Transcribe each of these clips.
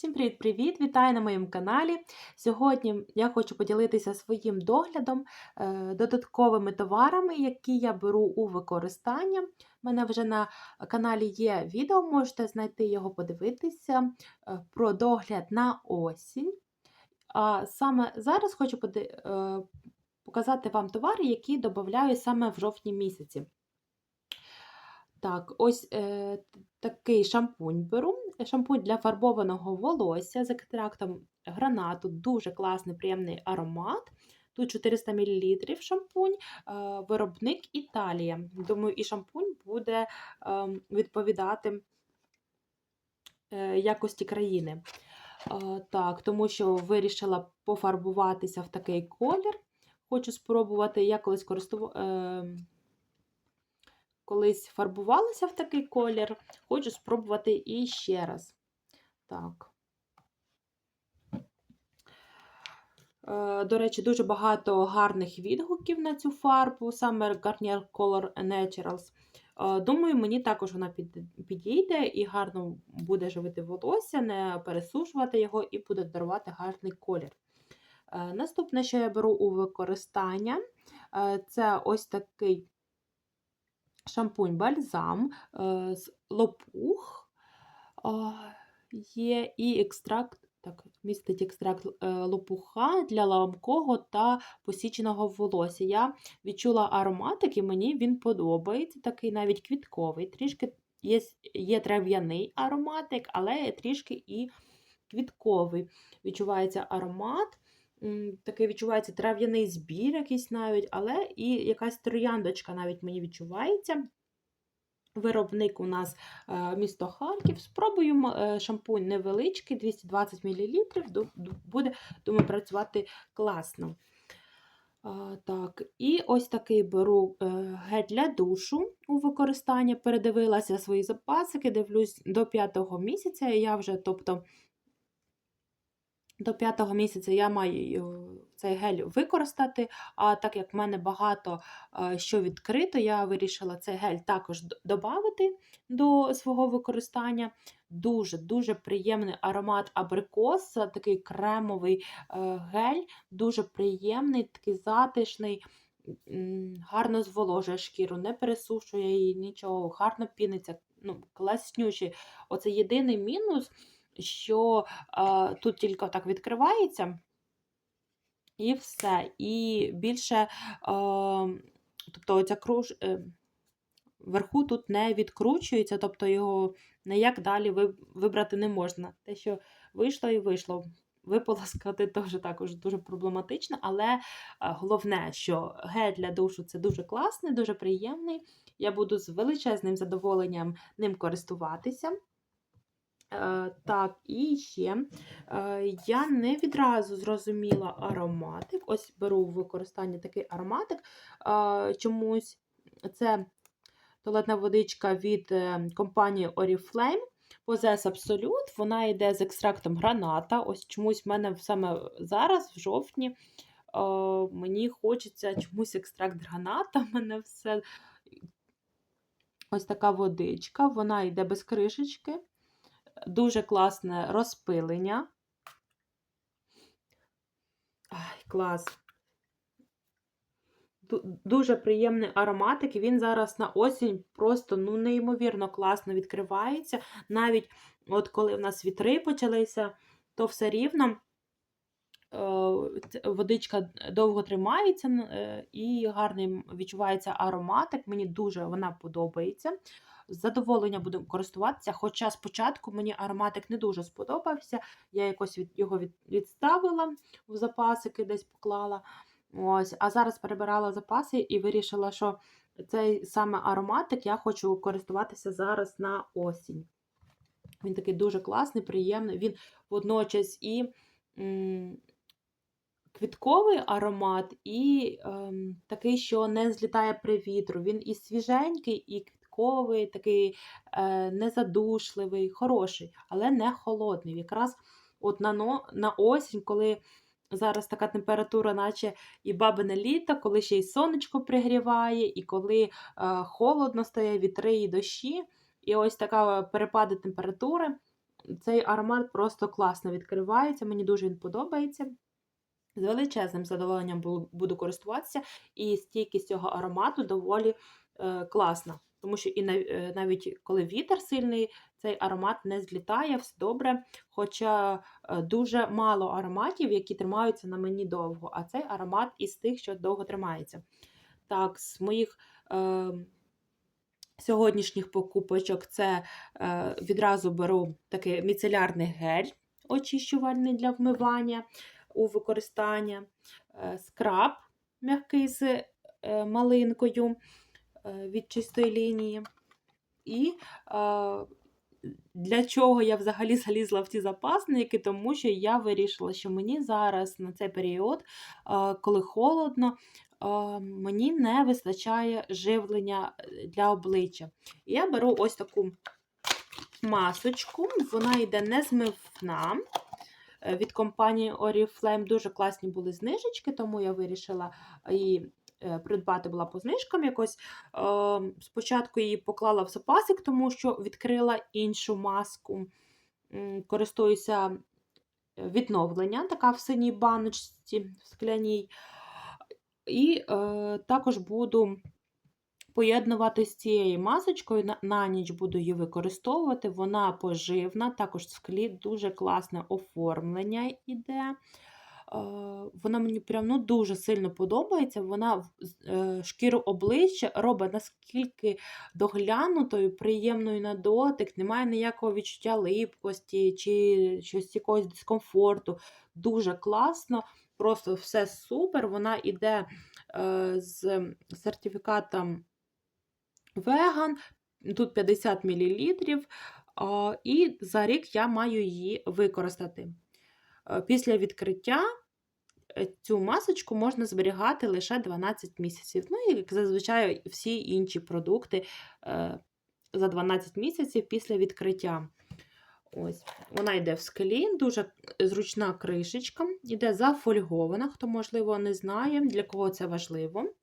Всім привіт-привіт! Вітаю на моєму каналі. Сьогодні я хочу поділитися своїм доглядом, е, додатковими товарами, які я беру у використання. У мене вже на каналі є відео, можете знайти його, подивитися е, про догляд на осінь. А саме зараз хочу е, показати вам товари, які додаю саме в жовтні місяці. Так, ось е, такий шампунь беру. Шампунь для фарбованого волосся з екстрактом гранату. Дуже класний, приємний аромат. Тут 400 мл шампунь, е, виробник Італія. Думаю, і шампунь буде е, відповідати е, якості країни. Так, тому що вирішила пофарбуватися в такий колір. Хочу спробувати, я колись користувала колись фарбувалася в такий колір, хочу спробувати і ще раз. Так. Е, До речі, дуже багато гарних відгуків на цю фарбу, саме Garnier Color Naturals. Е, Думаю, мені також вона підійде і гарно буде живити волосся, не пересушувати його і буде дарувати гарний колір. Е, Наступне, що я беру у використання, це ось такий шампунь бальзам е, з лопух є і екстракт, так, містить екстракт е, лопуха для ламкого та посіченого волосся. Я відчула ароматик, і мені він подобається, такий навіть квітковий. Трішки є, є трав'яний ароматик, але трішки і квітковий. Відчувається аромат. Такий відчувається трав'яний збір якийсь навіть, але і якась трояндочка навіть мені відчувається. Виробник у нас е, місто Харків. Спробуємо е, шампунь невеличкий, 220 мл. Буде, думаю, працювати класно. Так, І ось такий беру е, гель для душу у використання. Передивилася свої запасики, дивлюсь до 5 місяця. Я вже, тобто, до п'ятого місяця я маю е, цей гель використати, а так як в мене багато е, що відкрито, я вирішила цей гель також додати до свого використання. Дуже-дуже приємний аромат абрикоса, такий кремовий е, гель, дуже приємний, такий затишний, гарно зволожує шкіру, не пересушує її, нічого, гарно піниться, ну, класнючий. Оце єдиний мінус що е, тут тільки так відкривається, і все. І більше, е, тобто оця круж, е, вверху тут не відкручується, тобто його ніяк далі вибрати не можна. Те, що вийшло і вийшло. Виполоскати теж також дуже проблематично, але е, головне, що гель для душу це дуже класний, дуже приємний. Я буду з величезним задоволенням ним користуватися. Е, Так, і ще я не відразу зрозуміла ароматик. Ось беру в використання такий ароматик. Е, Чомусь це туалетна водичка від е, компанії Oriflame. Possess Absolute. Вона йде з екстрактом граната. Ось чомусь в мене саме зараз, в жовтні, мені хочеться чомусь екстракт граната. В мене все ось така водичка, вона йде без кришечки дуже класне розпилення. Ай, клас. Дуже приємний ароматик, і він зараз на осінь просто ну, неймовірно класно відкривається. Навіть от коли в нас вітри почалися, то все рівно водичка довго тримається е, і гарний відчувається ароматик. Мені дуже вона подобається з задоволення буду користуватися. Хоча спочатку мені ароматик не дуже сподобався. Я якось від його від, відставила в запасики, десь поклала. Ось, А зараз перебирала запаси і вирішила, що цей саме ароматик я хочу користуватися зараз на осінь. Він такий дуже класний, приємний. Він водночас і квітковий аромат, і ем, такий, що не злітає при вітру. Він і свіженький, і квітковий, такий е, незадушливий, хороший, але не холодний. Якраз от на, на осінь, коли зараз така температура, наче і бабине літо, коли ще й сонечко пригріває, і коли е, холодно стає вітри і дощі, і ось така перепади температури. цей аромат просто класно відкривається, мені дуже він подобається. З величезним задоволенням буду користуватися, і стійкість цього аромату доволі е, класна. Тому що і е, навіть коли вітер сильний, цей аромат не злітає, все добре. Хоча е, дуже мало ароматів, які тримаються на мені довго, а цей аромат із тих, що довго тримається. Так, з моїх е, сьогоднішніх покупочок це е, відразу беру такий міцелярний гель очищувальний для вмивання у використання, е, скраб м'який з е, малинкою е, від чистої лінії. І для чого я взагалі залізла в ці запасники, тому що я вирішила, що мені зараз на цей період, коли холодно, мені не вистачає живлення для обличчя. Я беру ось таку масочку, вона йде незмивна. Е, Від компанії Oriflame дуже класні були знижечки, тому я вирішила її е, придбати була по знижкам якось. Е, Спочатку її поклала в запасик, тому що відкрила іншу маску. Користуюся е, відновлення, така в синій баночці в скляній. І е, також буду поєднувати з цією масочкою. На, на ніч буду її використовувати. Вона поживна, також в склі дуже класне оформлення іде. Е, Вона мені прям ну, дуже сильно подобається. Вона е, шкіру обличчя робить наскільки доглянутою, приємною на дотик, немає ніякого відчуття липкості чи щось якогось дискомфорту. Дуже класно, просто все супер. Вона йде е, з сертифікатом веган, тут 50 мл, і за рік я маю її використати. Е, Після відкриття е, цю масочку можна зберігати лише 12 місяців. Ну, і як зазвичай всі інші продукти е, за 12 місяців після відкриття. Ось, Вона йде в склі, дуже зручна кришечка, йде зафольгована, хто, можливо, не знає, для кого це важливо.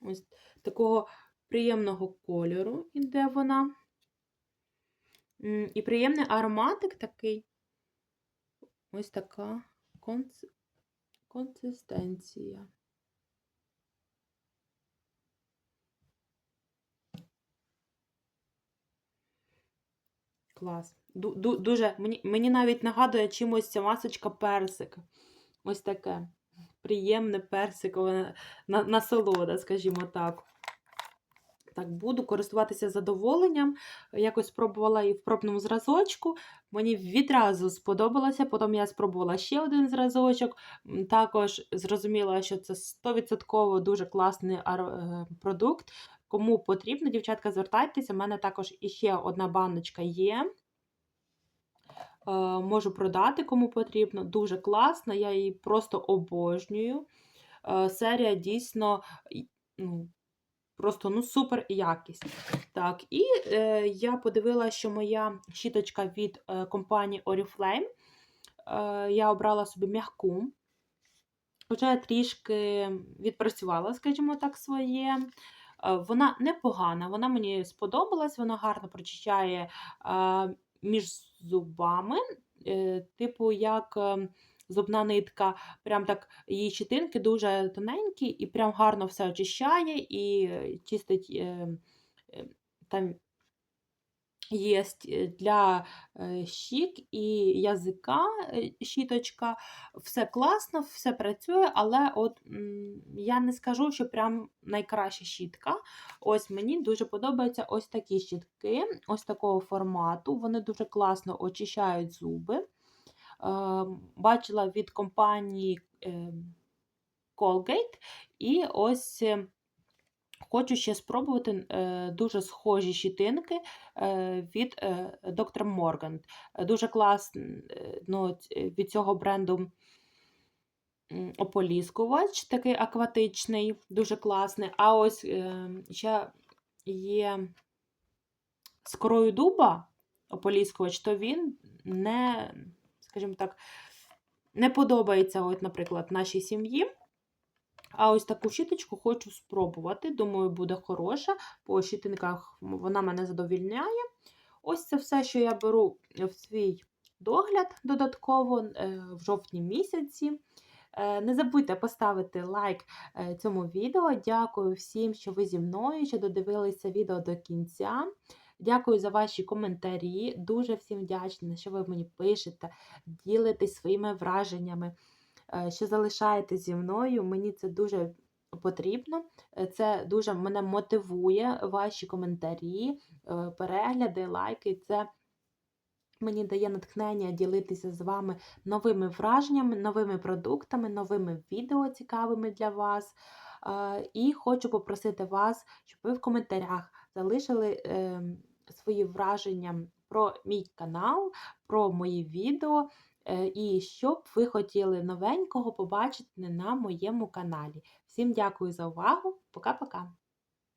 Ось такого приємного кольору іде вона. І приємний ароматик такий. Ось така конс... консистенція. Клас. Ду- ду- Дуже, мені, мені навіть нагадує чимось ця масочка персик. Ось таке. Приємне персикове на- насолода, скажімо так. Так, буду користуватися задоволенням. Якось спробувала і в пробному зразочку. Мені відразу сподобалося. Потім я спробувала ще один зразочок. Також зрозуміла, що це 100% дуже класний е, продукт. Кому потрібно, дівчатка, звертайтеся. У мене також іще одна баночка є. Е, Можу продати, кому потрібно. Дуже класна, я її просто обожнюю. Е, Серія дійсно ну, просто ну, супер якість. Так, і е, я подивилася, що моя щіточка від е, компанії Oriflame. Е, я обрала собі м'яку. Хоча я трішки відпрацювала, скажімо так, своє. Е, Вона непогана, вона мені сподобалась, вона гарно прочищає е, між зубами, е, типу, як е, зубна нитка, прям так її щитинки дуже тоненькі і прям гарно все очищає і е, чистить е, е, там є для щік і язика щіточка. Все класно, все працює, але от я не скажу, що прям найкраща щітка. Ось мені дуже подобаються ось такі щітки, ось такого формату. Вони дуже класно очищають зуби. Е, Бачила від компанії е, Colgate, і ось. е, Хочу ще спробувати дуже схожі щітинки е, від Dr. Morgan. Дуже класно ну, від цього бренду ополіскувач, такий акватичний, дуже класний. А ось е, ще є з корою дуба ополіскувач, то він не, скажімо так, не подобається, от, наприклад, нашій сім'ї. А ось таку щіточку хочу спробувати. Думаю, буде хороша. По щітинках вона мене задовільняє. Ось це все, що я беру в свій догляд додатково е, в жовтні місяці. Е, Не забудьте поставити лайк е, цьому відео. Дякую всім, що ви зі мною, що додивилися відео до кінця. Дякую за ваші коментарі. Дуже всім вдячна, що ви мені пишете, ділитесь своїми враженнями, е, що залишаєтесь зі мною. Мені це дуже потрібно. Це дуже мене мотивує, ваші коментарі, е, перегляди, лайки. Це мені дає натхнення ділитися з вами новими враженнями, новими продуктами, новими відео цікавими для вас. Е, І хочу попросити вас, щоб ви в коментарях залишили ем, свої враження про мій канал, про мої відео, е, і що б ви хотіли новенького побачити на моєму каналі. Всім дякую за увагу. Пока-пока!